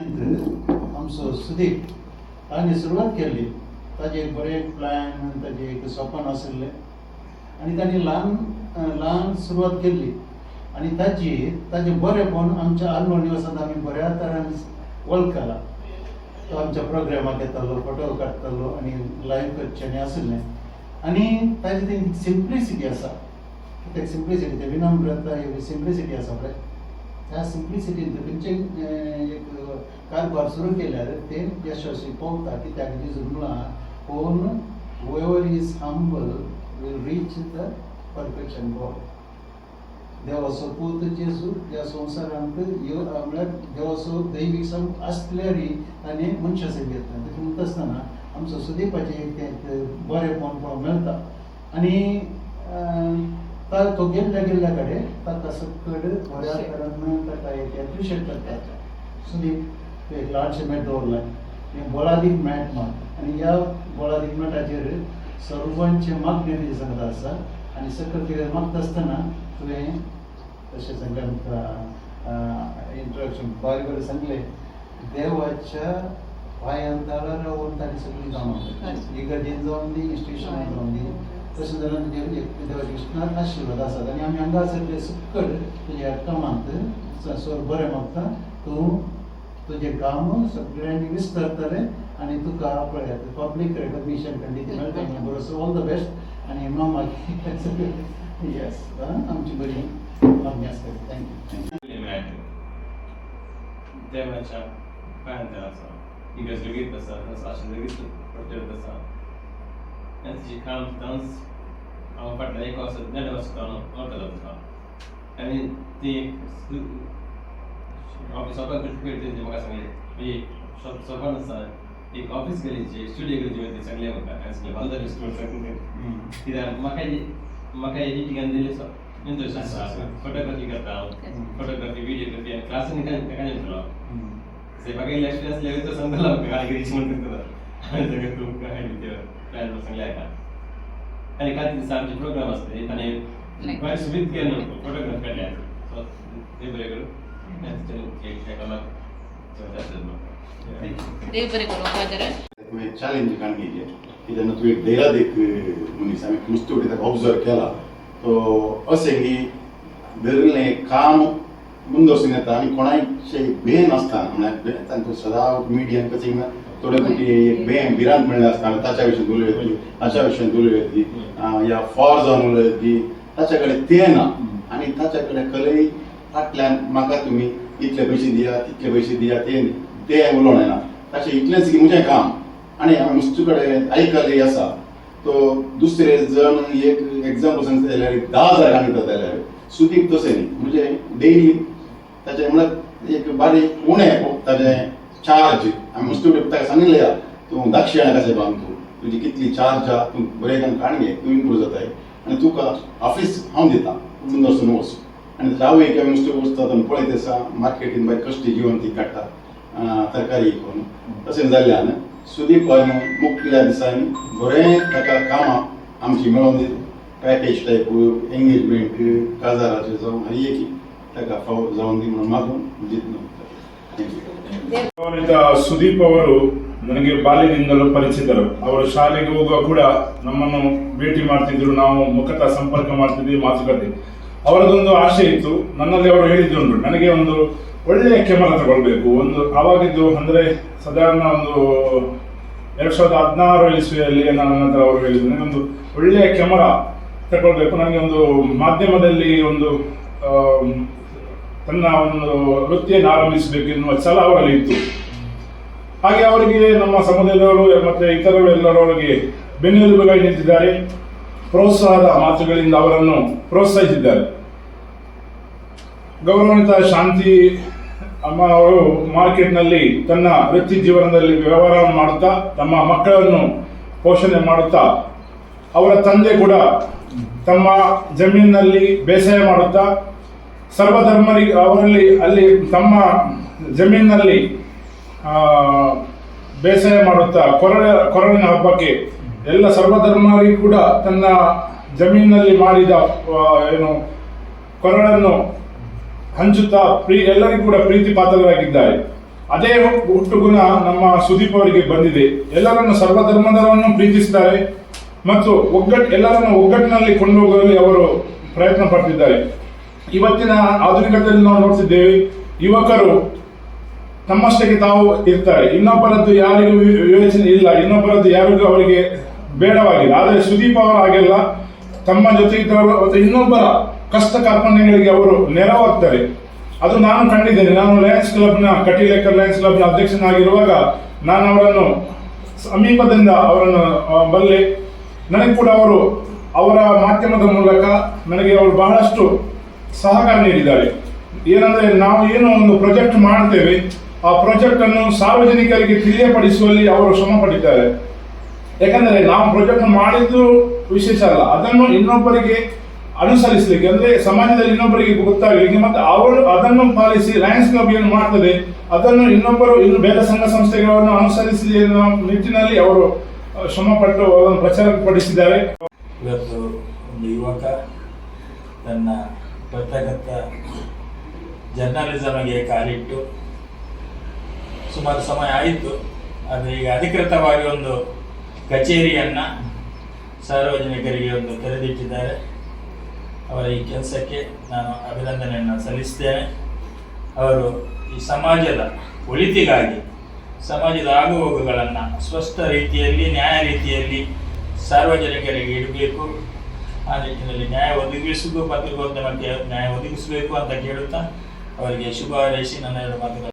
आमचो सुदीप ताणें सुरवात केल्ली ताजे एक बरें प्लॅन ताजे एक स्वप्न आशिल्लें आनी ताणी ल्हान ल्हान सुरवात केल्ली आनी ताची ताजें बरेंपण आमच्या आल्लो निवासांत आमी बऱ्या तरान वळखला तो आमच्या प्रोग्रामाक येतालो फोटो काडटालो आनी लायव्ह करचें आशिल्लें आनी ताजी ती सिंप्लिसिटी आसा कित्याक सिंप्लिसिटी ते विनम्रता ही सिंप्लिसिटी आसा पळय त्या सिम्प्लिसिटीन खंयचे एक कारभार सुरू केल्यार ते यशस्वी पावता कित्याक जेजू म्हळां पूण whoever is humble will reach the perfection God. देवाचो पूत जेजू ह्या संवसारांत येव म्हळ्यार देवाचो दैवीक सम आसल्यारय ताणें मनशां घेतले देखून म्हणटा आसतना आमचो सुदीपाचें एक तें बरेंपण पळोवंक मेळटा आनी अं, ता गेल्ल्या गेल्ल्या कडेन ताका सकड बऱ्या तरान ताका एक एप्रिशिएट तूं एक ल्हानशें मॅट दवरलां हें बोळादीक मॅट मात आनी ह्या बोळादीक मॅटाचेर सर्वांचे मागणे तेजे सांगता आसा आनी सकयल कितें मागता आसतना तुवें तशें सांगलें आमकां इंट्रोडक्शन बारीक बरें सांगलें. देवाच्या पांयां दाळा रावून ताणें सगळीं कामां केलीं. इगर्जेन जावन दी इन्स्टिट्युशनान जावन दी. तशें जाल्यार तुजेर एक देवाच्या इश्टनाक आशिर्वाद आसात आनी आमी हांगासर ते सुक्कड तुज्या कामांत सर बरें तूं काम सगळ्यांनी विस्तारतलें आनी तुका पळयात पब्लीक रेकग्निशन कंडिशन मेळटा बरो सो ऑल द बेस्ट आनी मागीर येस आमची बरी मागणी आसता थँक्यू देवाच्या पांयांत आसा इगर्ज लेगीत आसा तसो आसा काम डान्स हांव फाटल्या एक वर्स देड वर्स करतलो तुका आनी ती ऑफिस ऑफर करता म्हाका सांगलें मी सोपन आसा एक ऑफिस गेलीची स्टुडियो गेलीची ती सांगलें म्हाका हांवें सांगलें ऑल द बेस्ट कित्याक म्हाका म्हाका एडिटिंगान दिले सो इंट्रस्ट आसा फोटोग्राफी करता हांव फोटोग्राफी व्हिडिओग्राफी आनी क्लासीन काय घेतलो से म्हाका इल्लो एक्सपिरियन्स लेवल तो सांगतलो म्हाका कितें म्हणटा तुका हांवें सगळें खूब काय ते प्लॅन सांगलें हाका आनी कांय दिसा आमचे प्रोग्राम आसले ताणें बरें सुबीत केलो फोटोग्राफ काडले सो ते बरें करूं चॅलेंज काणगेचे की जेन्ना तुवें डेराद एक मनीस हांवें नुस्तें उडयता ऑब्जर्व केला. तो अशें की धरिल्लें काम मुंदोसून येता आनी कोणाचे भेन आसता म्हळ्यार तांकां सदां मिडियान कशें थोडे फावटी एक भेन भिरांत म्हणलें आसता आनी ताच्या विशयी उलयत ती. ताच्या या फॉर जावन उलयत ती. ताच्या कडेन तें ना आनी ताच्या कडेन कले फाटल्यान म्हाका तुमी इतले पयशे दिया तितले पयशे दिया ते तें उलोवणें येना ताचें इतलेंच की म्हजें काम. आनी हांवें नुस्तें कडेन आयकले आसा तो दुसरे जण एक एग्जाम्पल सांगता जाल्यार एक धा हजार सांगता जाल्यार सुदीक तशें न्ही म्हणजे डेली ताचें म्हळ्यार एक बारीक उणें हो, ताचें चार्ज हांवें नुस्तें उडोवप ताका सांगिल्लें या तूं धाकशे जाणां कशें बांद तूं तुजी कितली चार्ज आहा तूं बरें करून काणगे तूं इम्प्रूव जाताय आनी तुका ऑफीस हांव दिता तूं वचून वच आनी हांव एक हांवें नुस्तें वचता तेन्ना पळयत आसा मार्केटीन बारीक कश्टी घेवन ती काडटा अं, तरकारी करून तशें जाल्ल्यान सुदीप गोंय मुक्ल्या दिसांनी बरें ताका कामां आमची मेळोवन दित पॅकेज टायप एंगेजमेंट काजाराचे जावं हर एक ताका फाव जावन दी म्हणून ಮಾಗು ದಿತ್ತು ಥ್ಯಾಂಕ್ ಯು ಗೌರವಿತ ಸುದೀಪ್ ಅವರು ನನಗೆ ಬಾಲ್ಯದಿಂದಲೂ ಪರಿಚಿತರು. ಅವರು ಶಾಲೆಗೆ ಹೋಗುವ ಕೂಡ ನಮ್ಮನ್ನು ಭೇಟಿ ಮಾಡ್ತಿದ್ರು. ನಾವು ಮುಖತಃ ಸಂಪರ್ಕ ಮಾಡ್ತಿದ್ವಿ, ಮಾತುಕತೆ. ಅವರದೊಂದು ಆಶೆ ಇತ್ತು. ನನ್ನಲ್ಲಿ ಅವರು ಹೇಳಿದ್ರು ನನಗೆ ಒಂದು ಒಳ್ಳೆಯ ಕ್ಯಾಮರಾ ತಗೊಳ್ಬೇಕು. ಒಂದು ಅವಾಗಿದ್ದು ಅಂದ್ರೆ ಸಾಧಾರಣ ಒಂದು ಎರಡ್ ಸಾವಿರದ ಹದಿನಾರು ಇಸ್ವಿಯಲ್ಲಿ ನನ್ನ ಹತ್ರ ಅವರು ಹೇಳಿದ್ರು. ನನಗೊಂದು ಒಳ್ಳೆಯ ಕ್ಯಾಮರಾ ತಗೊಳ್ಬೇಕು. ನನಗೆ ಒಂದು ಮಾಧ್ಯಮದಲ್ಲಿ ಒಂದು ತನ್ನ ಒಂದು ವೃತ್ತಿಯನ್ನು ಆರಂಭಿಸಬೇಕು ಎನ್ನುವ ಛಲ ಅವರಲ್ಲಿ ಇತ್ತು. ಹಾಗೆ ಅವರಿಗೆ ನಮ್ಮ ಸಮುದಾಯದವರು ಮತ್ತೆ ಇತರರು ಎಲ್ಲರೊಳಗೆ ಬೆನ್ನೆಲುಬುಗಳು ನಿಂತಿದ್ದಾರೆ. ಪ್ರೋತ್ಸಾಹದ ಮಾತುಗಳಿಂದ ಅವರನ್ನು ಪ್ರೋತ್ಸಾಹಿಸಿದ್ದಾರೆ. ಗೌರವಾನ್ವಿತ ಶಾಂತಿ ಅಮ್ಮ ಅವರು ಮಾರ್ಕೆಟ್ನಲ್ಲಿ ತನ್ನ ವೃತ್ತಿ ಜೀವನದಲ್ಲಿ ವ್ಯವಹಾರ ಮಾಡುತ್ತಾ, ತಮ್ಮ ಮಕ್ಕಳನ್ನು ಪೋಷಣೆ ಮಾಡುತ್ತಾ, ಅವರ ತಂದೆ ಕೂಡ ತಮ್ಮ ಜಮೀನಿನಲ್ಲಿ ಬೇಸಾಯ ಮಾಡುತ್ತಾ ಸರ್ವಧರ್ಮರಿಗೆ ಅವರಲ್ಲಿ ಅಲ್ಲಿ ತಮ್ಮ ಜಮೀನಿನಲ್ಲಿ ಬೇಸಾಯ ಮಾಡುತ್ತಾ ಕೊರಳ, ಕೊರಳಿನ ಹಬ್ಬಕ್ಕೆ ಎಲ್ಲ ಸರ್ವಧರ್ಮರಿಗೂ ಕೂಡ ತನ್ನ ಜಮೀನಿನಲ್ಲಿ ಮಾಡಿದ ಏನು, ಕೊರಳನ್ನು ಹಂಚುತ್ತಾ ಪ್ರೀ, ಎಲ್ಲರಿಗೂ ಕೂಡ ಪ್ರೀತಿ ಪಾತ್ರರಾಗಿದ್ದಾರೆ ಅದೇ ಹುಟ್ಟು ಗುಣ ನಮ್ಮ ಸುದೀಪ್ ಅವರಿಗೆ ಬಂದಿದೆ. ಎಲ್ಲರನ್ನು ಸರ್ವಧರ್ಮದವರನ್ನು ಪ್ರೀತಿಸುತ್ತಾರೆ ಮತ್ತು ಒಗ್ಗಟ್ಟು ಎಲ್ಲರನ್ನು ಒಗ್ಗಟ್ಟಿನಲ್ಲಿ ಕೊಂಡೋಗಲು ಅವರು ಪ್ರಯತ್ನ ಪಡ್ತಿದ್ದಾರೆ. ಇವತ್ತಿನ ಆಧುನಿಕತೆಯಲ್ಲಿ ನಾವು ನೋಡ್ತಿದ್ದೇವೆ, ಯುವಕರು ತಮ್ಮಷ್ಟಕ್ಕೆ ತಾವು ಇರ್ತಾರೆ. ಇನ್ನೊಬ್ಬರದ್ದು ಯಾರಿಗೂ ವಿವೇಚನೆ ಇಲ್ಲ, ಇನ್ನೊಬ್ಬರದ್ದು ಯಾರಿಗೂ ಅವರಿಗೆ ಬೇಡವಾಗಿಲ್ಲ. ಆದರೆ ಸುದೀಪ್ ಅವರು ಹಾಗೆಲ್ಲ ತಮ್ಮ ಜೊತೆ ಇದ್ದವರು ಇನ್ನೊಬ್ಬರ ಕಷ್ಟ ಕಾರ್ಪಣ್ಯಗಳಿಗೆ ಅವರು ನೆರವಾಗ್ತಾರೆ. ಅದು ನಾನು ಕಂಡಿದ್ದೇನೆ. ನಾನು ಲಯನ್ಸ್ ಕ್ಲಬ್ನ ಕಟೀಲೇಕರ್ ಲಯನ್ಸ್ ಕ್ಲಬ್ನ ಅಧ್ಯಕ್ಷನಾಗಿರುವಾಗ ನಾನು ಅವರನ್ನು ಸಮೀಪದಿಂದ ಅವರನ್ನು ಬಲ್ಲೆ ನನಗೆ ಕೂಡ ಅವರು ಅವರ ಮಾಧ್ಯಮದ ಮೂಲಕ ನನಗೆ ಅವರು ಬಹಳಷ್ಟು ಸಹಕಾರ ನೀಡಿದ್ದಾರೆ ಏನಂದ್ರೆ ನಾವು ಏನು ಒಂದು ಪ್ರಾಜೆಕ್ಟ್ ಮಾಡ್ತೇವೆ. ಆ ಪ್ರಾಜೆಕ್ಟ್ ಅನ್ನು ಸಾರ್ವಜನಿಕರಿಗೆ ತಿಳಿಯಪಡಿಸುವಲ್ಲಿ ಅವರು ಶ್ರಮ ಪಟ್ಟಿದ್ದಾರೆ ಯಾಕಂದ್ರೆ ನಾವು ಪ್ರಾಜೆಕ್ಟ್ ಮಾಡಿದ್ದು ವಿಶೇಷ ಅಲ್ಲ. ಅದನ್ನು ಇನ್ನೊಬ್ಬರಿಗೆ ಅನುಸರಿಸಲಿಕ್ಕೆ, ಅಂದ್ರೆ ಸಮಾಜದಲ್ಲಿ ಇನ್ನೊಬ್ಬರಿಗೆ ಗೊತ್ತಾಗಲಿಕ್ಕೆ ಮತ್ತೆ ಅವರು ಅದನ್ನು ಪಾಲಿಸಿ ಲಯನ್ಸ್ ಕ್ಲಬ್ ಏನು ಮಾಡ್ತದೆ, ಅದನ್ನು ಇನ್ನೊಬ್ಬರು ಇನ್ನು ಬೇರೆ ಸಂಘ ಸಂಸ್ಥೆಗಳನ್ನು ಅನುಸರಿಸಿ ನಿಟ್ಟಿನಲ್ಲಿ ಅವರು ಶ್ರಮಪಟ್ಟು ಶ್ರಮ ಪಟ್ಟು ಅದನ್ನು ಪ್ರಚಾರಪಡಿಸಿದ್ದಾರೆ. ಇವತ್ತು ಯುವಕ ತನ್ನ ಪತ್ರಕರ್ತ ಜರ್ನಲಿಸಮ್ಗೆ ಕಾಲಿಟ್ಟು ಸುಮಾರು ಸಮಯ ಆಯಿತು. ಅದು ಈಗ ಅಧಿಕೃತವಾಗಿ ಒಂದು ಕಚೇರಿಯನ್ನು ಸಾರ್ವಜನಿಕರಿಗೆ ಒಂದು ತೆರೆದಿಟ್ಟಿದ್ದಾರೆ. ಅವರ ಈ ಕೆಲಸಕ್ಕೆ ನಾನು ಅಭಿನಂದನೆಯನ್ನು ಸಲ್ಲಿಸ್ತೇನೆ. ಅವರು ಈ ಸಮಾಜದ ಒಳಿತಿಗಾಗಿ, ಸಮಾಜದ ಆಗುಹೋಗುಗಳನ್ನು ಸ್ಪಷ್ಟ ರೀತಿಯಲ್ಲಿ, ನ್ಯಾಯ ರೀತಿಯಲ್ಲಿ ಸಾರ್ವಜನಿಕರಿಗೆ ಇಡಬೇಕು. ಆ ನಿಟ್ಟಿನಲ್ಲಿ ನ್ಯಾಯ ಒದಗಿಸುವುದು ಪತ್ರಿಕೋದ್ಯಮಕ್ಕೆ ನ್ಯಾಯ ಒದಗಿಸಬೇಕು ಅಂತ ಕೇಳುತ್ತಾ ಅವರಿಗೆ ಶುಭ ಹಾರೈಸಿ ನನ್ನ ಎರಡು ಮಾತುಗಳು.